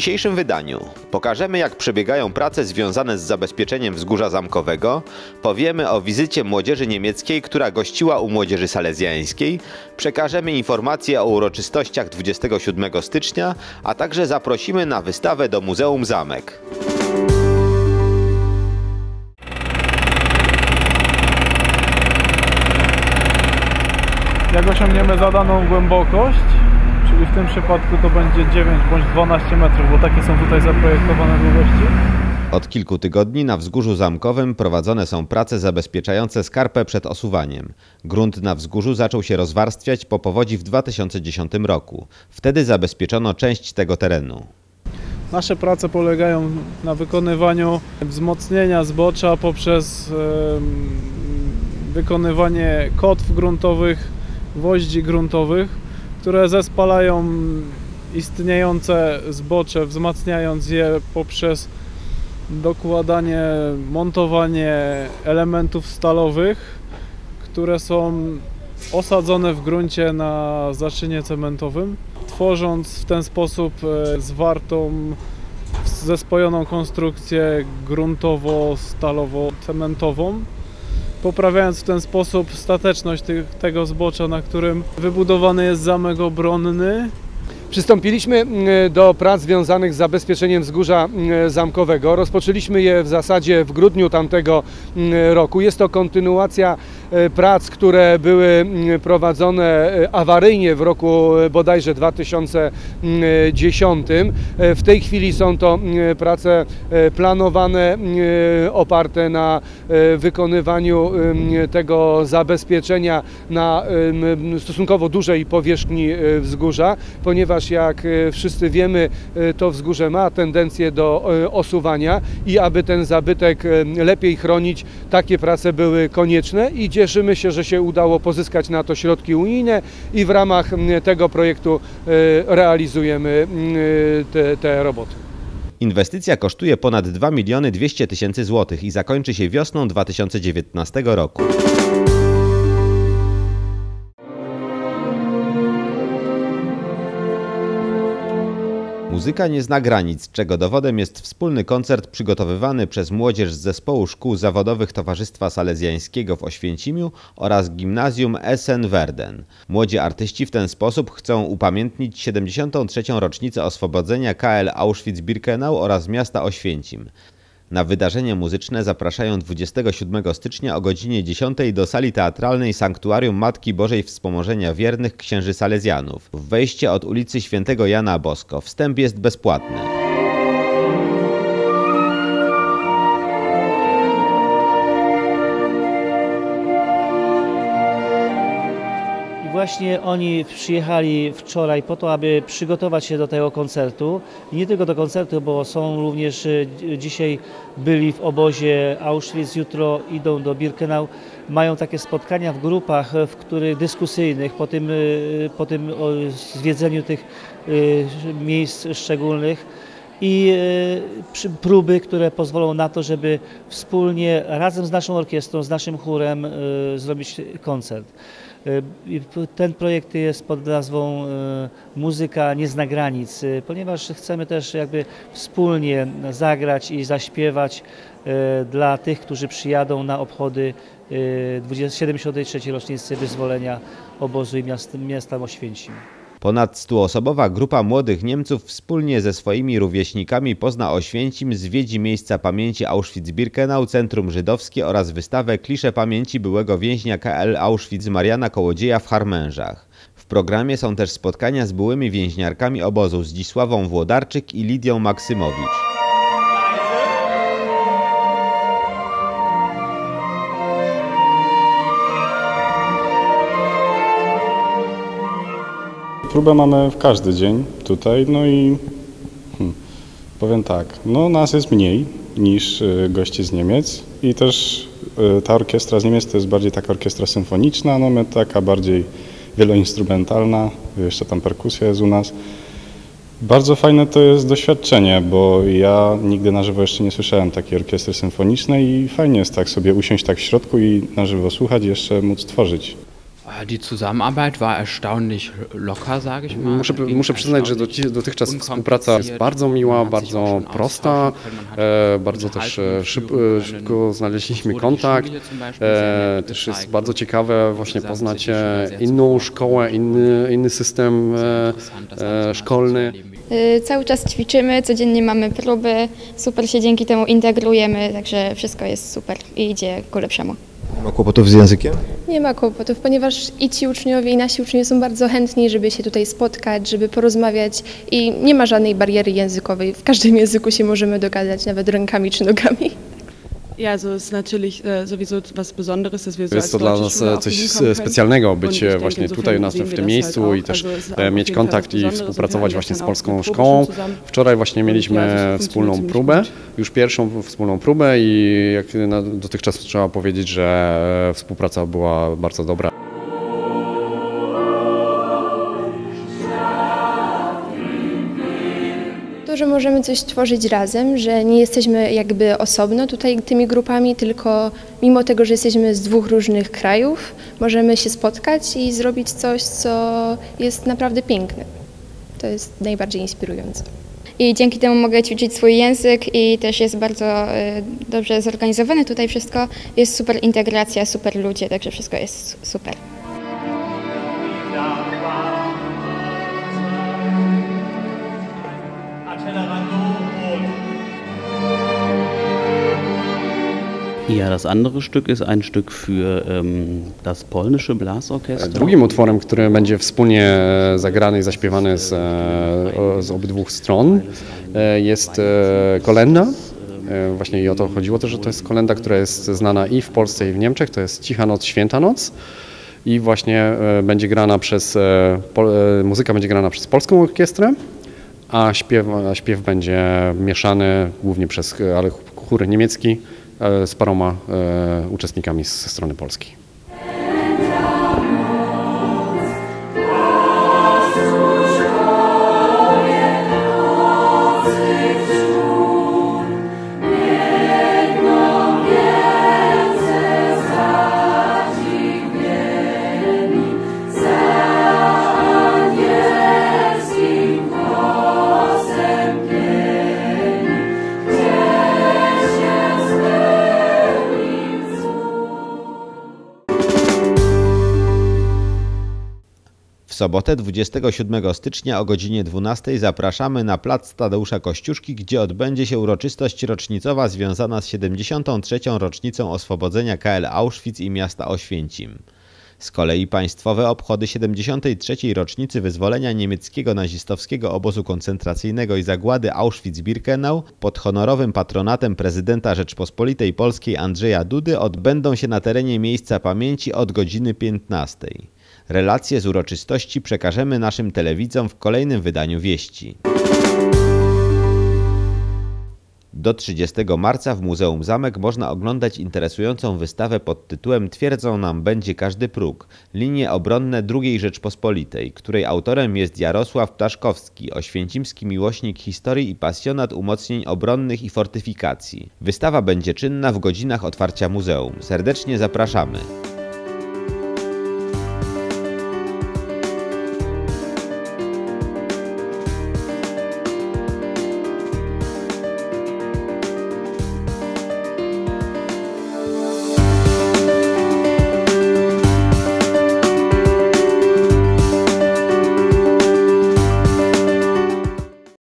dzisiejszym wydaniu pokażemy jak przebiegają prace związane z zabezpieczeniem wzgórza zamkowego, powiemy o wizycie młodzieży niemieckiej, która gościła u młodzieży salezjańskiej, przekażemy informacje o uroczystościach 27 stycznia, a także zaprosimy na wystawę do Muzeum Zamek. Jak osiągniemy zadaną głębokość, czyli w tym przypadku to będzie 9 bądź 12 metrów, bo takie są tutaj zaprojektowane długości. Od kilku tygodni na wzgórzu zamkowym prowadzone są prace zabezpieczające skarpę przed osuwaniem. Grunt na wzgórzu zaczął się rozwarstwiać po powodzi w 2010 roku. Wtedy zabezpieczono część tego terenu. Nasze prace polegają na wykonywaniu wzmocnienia zbocza poprzez wykonywanie kotw gruntowych, gwoździ gruntowych, które zespalają istniejące zbocze, wzmacniając je poprzez dokładanie, montowanie elementów stalowych, które są osadzone w gruncie na zaczynie cementowym, tworząc w ten sposób e, zwartą, zespojoną konstrukcję gruntowo-stalowo-cementową, poprawiając w ten sposób stateczność tych, tego zbocza, na którym wybudowany jest zamek obronny. Przystąpiliśmy mm, do prac związanych z zabezpieczeniem wzgórza mm, zamkowego. Rozpoczęliśmy je w zasadzie w grudniu tamtego mm, roku. Jest to kontynuacja prac, które były mm, prowadzone e, awaryjnie w roku e, bodajże 2010. E, W tej chwili są to mm, prace e, planowane, mm, oparte na e, wykonywaniu tego zabezpieczenia na stosunkowo dużej powierzchni e, wzgórza, ponieważ jak e, wszyscy wiemy, e, to wzgórze ma tendencję do e, osuwania i aby ten zabytek e, lepiej chronić, takie prace były konieczne i cieszymy się, że się udało pozyskać na to środki unijne i w ramach tego projektu e, realizujemy m, te, te roboty. Inwestycja kosztuje ponad 2 miliony 200 tysięcy złotych i zakończy się wiosną 2019 roku. Muzyka nie zna granic, czego dowodem jest wspólny koncert przygotowywany przez młodzież z zespołu szkół zawodowych Towarzystwa Salezjańskiego w Oświęcimiu oraz gimnazjum Essen-Werden. Młodzi artyści w ten sposób chcą upamiętnić 73. rocznicę oswobodzenia KL Auschwitz-Birkenau oraz miasta Oświęcim. Na wydarzenie muzyczne zapraszają 27 stycznia o godzinie 10 do sali teatralnej Sanktuarium Matki Bożej Wspomożenia Wiernych Księży Salezjanów. Wejście od ulicy Świętego Jana Bosko. Wstęp jest bezpłatny. Właśnie oni przyjechali wczoraj po to, aby przygotować się do tego koncertu. I nie tylko do koncertu, bo są również e, dzi- dzisiaj byli w obozie Auschwitz, jutro idą do Birkenau. Mają takie spotkania w grupach, e, w których dyskusyjnych po tym, e, po tym zwiedzeniu tych miejsc szczególnych i e, próby, które pozwolą na to, żeby wspólnie razem z naszą orkiestrą, z naszym chórem e, zrobić koncert. E, Ten projekt jest pod nazwą Muzyka nie zna granic, ponieważ chcemy też jakby wspólnie zagrać i zaśpiewać dla tych, którzy przyjadą na obchody e, 20 73. rocznicy wyzwolenia obozu i miast, miasta Oświęcim. Ponad stuosobowa grupa młodych Niemców wspólnie ze swoimi rówieśnikami pozna Oświęcim, zwiedzi miejsca pamięci Auschwitz-Birkenau, Centrum Żydowskie oraz wystawę Klisze Pamięci byłego więźnia KL Auschwitz Mariana Kołodzieja w Harmężach. W programie są też spotkania z byłymi więźniarkami obozu Zdzisławą Włodarczyk i Lidią Maksymowicz. Próbę mamy w każdy dzień tutaj, no i hmm, powiem tak, no nas jest mniej niż y, gości z Niemiec i też y, ta orkiestra z Niemiec to jest bardziej taka orkiestra symfoniczna, no my taka bardziej wieloinstrumentalna, jeszcze tam perkusja jest u nas. Bardzo fajne to jest doświadczenie, bo ja nigdy na żywo jeszcze nie słyszałem takiej orkiestry symfonicznej i fajnie jest tak sobie usiąść tak w środku i na żywo słuchać jeszcze móc tworzyć. Äh, Die Zusammenarbeit war erstaunlich locker, sage ich mal. Muszę, muszę przyznać, że dotychczas współpraca jest bardzo miła, bardzo prosta, e, bardzo też e, szyb, e, szybko znaleźliśmy kontakt. E, też jest bardzo ciekawe właśnie poznać e, sehr inną szkołę, inny, inny system e, szkolny. Cały czas ćwiczymy, codziennie mamy próby, super się dzięki temu integrujemy, także wszystko jest super i idzie ku lepszemu. Nie ma kłopotów z językiem? Nie ma kłopotów, ponieważ i ci uczniowie, i nasi uczniowie są bardzo chętni, żeby się tutaj spotkać, żeby porozmawiać i nie ma żadnej bariery językowej. W każdym języku się możemy dogadać, nawet rękami czy nogami. Ja, also es ist natürlich äh, sowieso was Besonderes, dass wir so Jest to dla nas coś specjalnego być denke, właśnie tutaj u nas w tym miejscu i też e, mieć kontakt i współpracować właśnie z polską szkołą. Wczoraj właśnie mieliśmy wspólną próbę, już pierwszą wspólną próbę i jak dotychczas trzeba powiedzieć, że e, współpraca była bardzo dobra. Że możemy coś tworzyć razem, że nie jesteśmy jakby osobno tutaj tymi grupami, tylko mimo tego, że jesteśmy z dwóch różnych krajów, możemy się spotkać i zrobić coś, co jest naprawdę piękne. To jest najbardziej inspirujące. I dzięki temu mogę ćwiczyć swój język i też jest bardzo y, dobrze zorganizowane tutaj wszystko. Jest super integracja, super ludzie, także wszystko jest super. Ja, das andere Stück ist ein Stück für ähm, das polnische Blasorchester. Drugim utworem, który będzie wspólnie e, zagrany i zaśpiewany z, e, z obydwu stron e, jest kolenda. Właśnie i o to chodziło też, że to jest kolenda, która jest znana i w Polsce i w Niemczech. To jest Cicha Noc, Święta Noc. I właśnie będzie grana przez, muzyka będzie grana przez polską orkiestrę, a śpiew, a śpiew będzie mieszany głównie przez ale chór niemiecki z paroma e, uczestnikami z- strony polskiej. Sobotę 27 stycznia o godzinie 12 zapraszamy na plac Tadeusza Kościuszki, gdzie odbędzie się uroczystość rocznicowa związana z 73. rocznicą oswobodzenia KL Auschwitz i miasta Oświęcim. Z kolei państwowe obchody 73. rocznicy wyzwolenia niemieckiego nazistowskiego obozu koncentracyjnego i zagłady Auschwitz-Birkenau pod honorowym patronatem prezydenta Rzeczpospolitej Polskiej Andrzeja Dudy odbędą się na terenie miejsca pamięci od godziny 15. Relacje z uroczystości przekażemy naszym telewidzom w kolejnym wydaniu wieści. Do 30 marca w Muzeum Zamek można oglądać interesującą wystawę pod tytułem Twierdzą nam będzie każdy próg. Linie obronne II Rzeczpospolitej, której autorem jest Jarosław Ptaszkowski, oświęcimski miłośnik historii i pasjonat umocnień obronnych i fortyfikacji. Wystawa będzie czynna w godzinach otwarcia muzeum. Serdecznie zapraszamy.